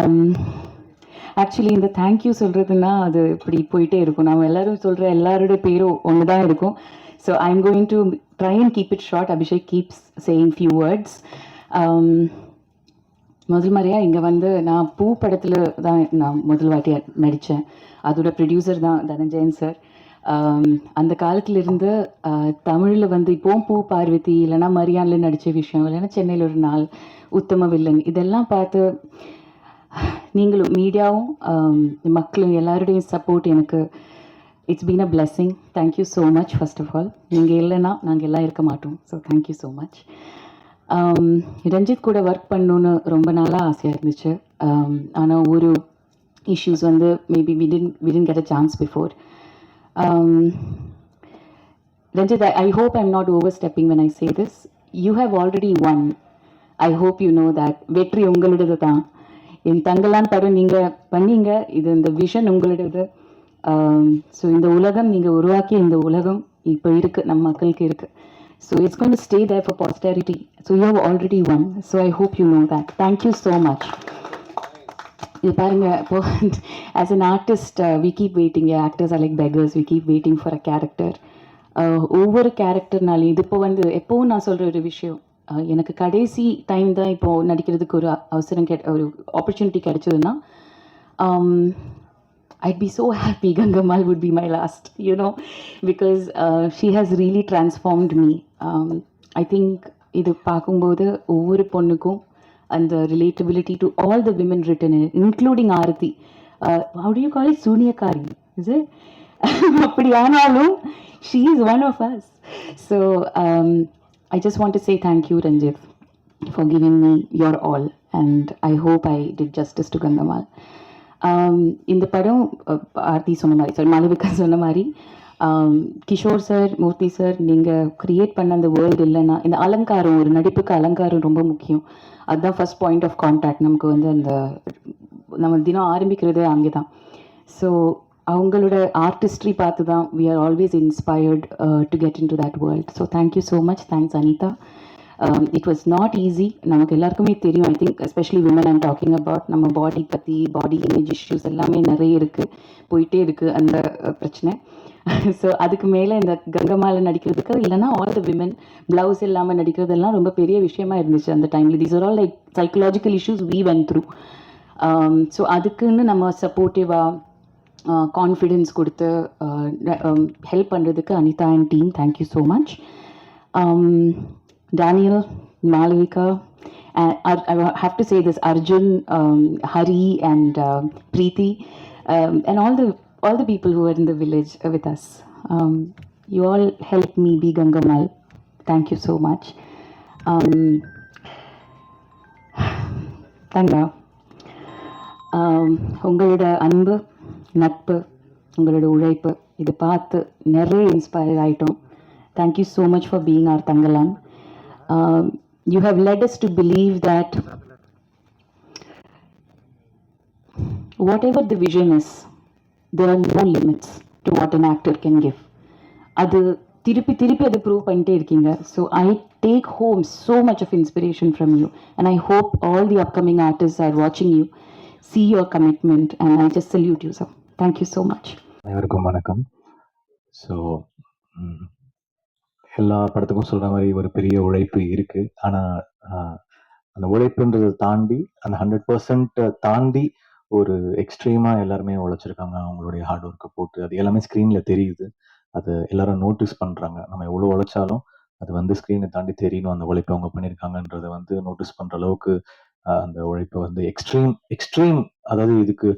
Um, actually இந்த thank you சொல்கிறதுனா அது இப்படி போயிட்டே இருக்கும். நம்ம எல்லாரும் சொல்கிற எல்லாரோட பேரும் ஒன்று தான் இருக்கும். So I am going to try and keep it short Abhishek keeps saying few words முதல் மாதிரியாக இங்கே வந்து நான் பூ படத்தில் தான் நான் முதல் வாட்டியாக நடித்தேன் அதோட ப்ரொடியூசர் தான் தனஞ்சயன் சார் um, அந்த காலத்திலிருந்து தமிழில் வந்து இப்போவும் பூ பார்வதி இல்லைன்னா மரியானில் நடித்த விஷயம் இல்லைன்னா சென்னையில் ஒரு நாள் உத்தம வில்லன் இதெல்லாம் பார்த்து நீங்களும் மீடியாவும் um, மக்களும் எல்லாருடைய சப்போர்ட் எனக்கு. It's been a blessing thank you so much first of all நீங்கள் இல்லைன்னா நாங்கள் எல்லாம் இருக்க மாட்டோம். So thank you so much Ranjith கூட ஒர்க் பண்ணணுன்னு ரொம்ப நாளாக ஆசையாக இருந்துச்சு. Um, ஆனால் ஒரு இஷ்யூஸ் வந்து maybe within within get a chance before Ranjith I hope I am not overstepping when I say this you have already won I hope you know that வெற்றி உங்களோடது தான் என் தங்கலான் படம் நீங்கள் பண்ணீங்க. இது இந்த விஷன் உங்களுடையது. ஸோ இந்த உலகம் நீங்கள் உருவாக்கிய இந்த உலகம் இப்போ இருக்குது நம்ம மக்களுக்கு இருக்குது so it's gonna stay there for posterity so you have already won so I hope you know that thank you so much இது பாருங்க இப்போ as an artist we keep waiting actors are like beggars we keep waiting for a character ஒவ்வொரு கேரக்டர்னாலையும் இது இப்போ வந்து எப்போவும் நான் சொல்கிற ஒரு விஷயம். எனக்கு கடைசி டைம் தான் இப்போது நடிக்கிறதுக்கு ஒரு அவசரம் கெ ஒரு ஆப்பர்ச்சுனிட்டி கிடைச்சதுன்னா I'd be so happy Gangammal would be my last you know because she has really has me I think இது பார்க்கும்போது ஒவ்வொரு பொண்ணுக்கும் அந்த relatability to all the women written including Aarathi how do you call it சூனியக்காரி is அப்படி ஆனாலும் she is one of us so I just to say thank you, Ranjit, for giving me your all. And I hope I did justice to Gandamal. இந்த படம் ஆர்த்தி சொன்ன மாதிரி sorry Malavika சொன்ன மாதிரி Kishore sir Murthy sir நீங்கள் create பண்ண அந்த வேர்ல்டு இல்லைன்னா இந்த அலங்காரம் ஒரு நடிப்புக்கு அலங்காரம் ரொம்ப முக்கியம். அதுதான் ஃபர்ஸ்ட் பாயிண்ட் ஆஃப் கான்டாக்ட் நமக்கு வந்து அந்த நம்ம தினம் ஆரம்பிக்கிறது அங்கே தான் ஸோ அவங்களோட ஆர்டிஸ்ட்ரி பார்த்து தான் we are always inspired to get into that world so thank you so much thanks Anitha it was not easy நமக்கு எல்லாருக்குமே தெரியும். I think especially women I'm talking about நம்ம பாடி பற்றி பாடி இமேஜ் இஷ்யூஸ் எல்லாமே நிறைய இருக்குது போயிட்டே இருக்குது அந்த uh, பிரச்சனை. ஸோ அதுக்கு மேலே இந்த கங்கமாலை நடிக்கிறதுக்கு இல்லைன்னா ஆல் த விமன் ப்ளவுஸ் இல்லாமல் நடிக்கிறதெல்லாம் ரொம்ப பெரிய விஷயமா இருந்துச்சு அந்த டைமில் these are all like psychological issues we went through so அதுக்குன்னு நம்ம சப்போர்ட்டிவாக கான்ஃபிடென்ஸ் கொடுத்து ஹெல்ப் பண்ணுறதுக்கு Anitha and team thank you so much Daniel Malavika I have to say this Arjun Hari and Preethi and all the all the people who are in the village with us you all help me be Gangammal thank you so much Thanga உங்களோட அன்பு நட்பு உங்களோட உழைப்பு இது பார்த்து நிறைய inspire ஆயிட்டோம். Thank you so much for being our Thangalaan you have let us to believe that whatever the vision is there are no limits to what an actor can give அது திருப்பி திருப்பி அதை ப்ரூவ் பண்ணிட்டே இருக்கீங்க. So I take home so much of inspiration from you and I hope all the upcoming artist are வாட்சிங் you see your commitment and I just salute you, sir. Thank you so much. அனைவருக்கும் வணக்கம். So எல்லா படத்துக்கும் சொல்கிற மாதிரி ஒரு பெரிய உழைப்பு இருக்குது ஆனால் அந்த உழைப்புன்றதை தாண்டி அந்த ஹண்ட்ரட் பர்சன்ட்டை தாண்டி ஒரு எக்ஸ்ட்ரீமாக எல்லாருமே உழைச்சிருக்காங்க. அவங்களுடைய ஹார்ட் ஒர்க்கை போட்டு அது எல்லாமே ஸ்க்ரீனில் தெரியுது. அது எல்லாரும் நோட்டீஸ் பண்ணுறாங்க நம்ம எவ்வளோ உழைச்சாலும் அது வந்து ஸ்க்ரீனை தாண்டி தெரியணும். அந்த உழைப்பை அவங்க பண்ணியிருக்காங்கன்றதை வந்து நோட்டீஸ் பண்ணுற அளவுக்கு அந்த உழைப்பை வந்து எக்ஸ்ட்ரீம் எக்ஸ்ட்ரீம் அதாவது இதுக்கு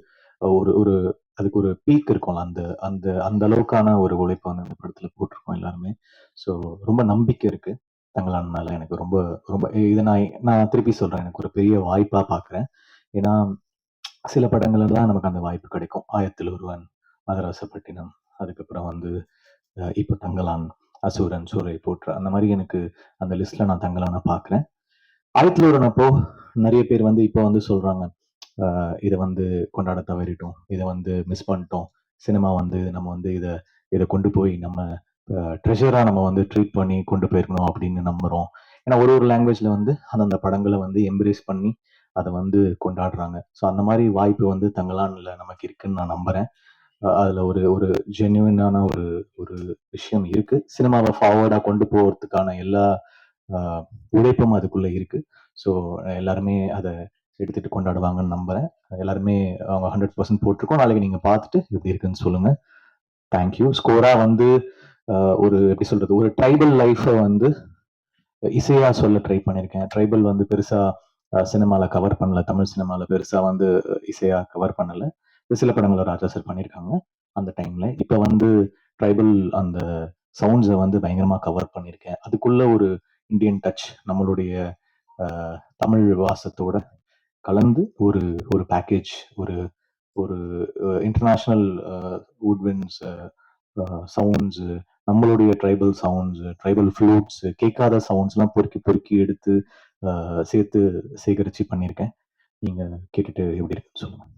ஒரு ஒரு அதுக்கு ஒரு பீக் இருக்கும்ல அந்த அந்த அந்த அளவுக்கான ஒரு உழைப்பை வந்து அந்த படத்துல போட்டிருக்கோம் எல்லாருமே. ஸோ ரொம்ப நம்பிக்கை இருக்கு. தங்களான் மேல எனக்கு ரொம்ப ரொம்ப இதை நான் நான் திருப்பி சொல்றேன். எனக்கு ஒரு பெரிய வாய்ப்பா பார்க்குறேன் ஏன்னா சில படங்கள்ல தான் நமக்கு அந்த வாய்ப்பு கிடைக்கும். ஆயத்தில் ஒருவன் மதராசப்பட்டினம் அதுக்கப்புறம் வந்து இப்போ தங்கலான் அசூரன் சூரை போற்ற அந்த மாதிரி எனக்கு அந்த லிஸ்ட்ல நான் தங்கலான பார்க்குறேன் ஆயத்தில் ஒருவன் நிறைய பேர் வந்து இப்போ வந்து சொல்றாங்க. இதை வந்து கொண்டாட தவறிட்டோம். இதை வந்து மிஸ் பண்ணிட்டோம். சினிமா வந்து நம்ம வந்து இதை இதை கொண்டு போய் நம்ம ட்ரெஷராக நம்ம வந்து ட்ரீட் பண்ணி கொண்டு போயிருக்கணும் அப்படின்னு நம்புகிறோம் ஏன்னா ஒரு ஒரு லாங்குவேஜில் வந்து அந்தந்த படங்களை வந்து எம்ப்ரேஸ் பண்ணி அதை வந்து கொண்டாடுறாங்க. ஸோ அந்த மாதிரி வாய்ப்பு வந்து தங்கலான்ல நமக்கு இருக்குன்னு நான் நம்புகிறேன் அதில் ஒரு ஒரு ஜென்யூனான ஒரு ஒரு விஷயம் இருக்குது சினிமாவை ஃபார்வர்டாக கொண்டு போகிறதுக்கான எல்லா உழைப்பும் அதுக்குள்ளே இருக்குது ஸோ எல்லாருமே அதை எடுத்துட்டு கொண்டாடுவாங்கன்னு நம்புகிறேன் எல்லாருமே அவங்க ஹண்ட்ரட் பர்சன்ட் போட்டிருக்கோம். நாளைக்கு நீங்கள் பார்த்துட்டு எப்படி இருக்குன்னு சொல்லுங்கள் தேங்க்யூ ஸ்கோராக வந்து ஒரு எப்படி சொல்கிறது ஒரு ட்ரைபல் லைஃப்பை வந்து இசையாக சொல்ல ட்ரை பண்ணியிருக்கேன் ட்ரைபல் வந்து பெருசாக சினிமாவில் கவர் பண்ணல. தமிழ் சினிமாவில் பெருசாக வந்து இசையாக கவர் பண்ணலை. சில படங்களை ராஜா சார் பண்ணியிருக்காங்க அந்த டைமில் இப்போ வந்து ட்ரைபல் அந்த சவுண்ட்ஸை வந்து பயங்கரமாக கவர் பண்ணியிருக்கேன் அதுக்குள்ள ஒரு இந்தியன் டச் நம்மளுடைய தமிழ் வாசத்தோட கலந்து ஒரு ஒரு பேக்கேஜ் ஒரு ஒரு இன்டர்நேஷ்னல் வுட்வின்ஸ் சவுண்ட்ஸ் நம்மளுடைய ட்ரைபல் சவுண்ட்ஸ் ட்ரைபல் ஃப்ளூட்ஸ் கேட்காத சவுண்ட்ஸ்லாம் பொறுக்கி பொறுக்கி எடுத்து சேர்த்து சேகரித்து பண்ணியிருக்கேன். நீங்கள் கேட்டுட்டு எப்படி இருக்குன்னு சொல்லுங்கள்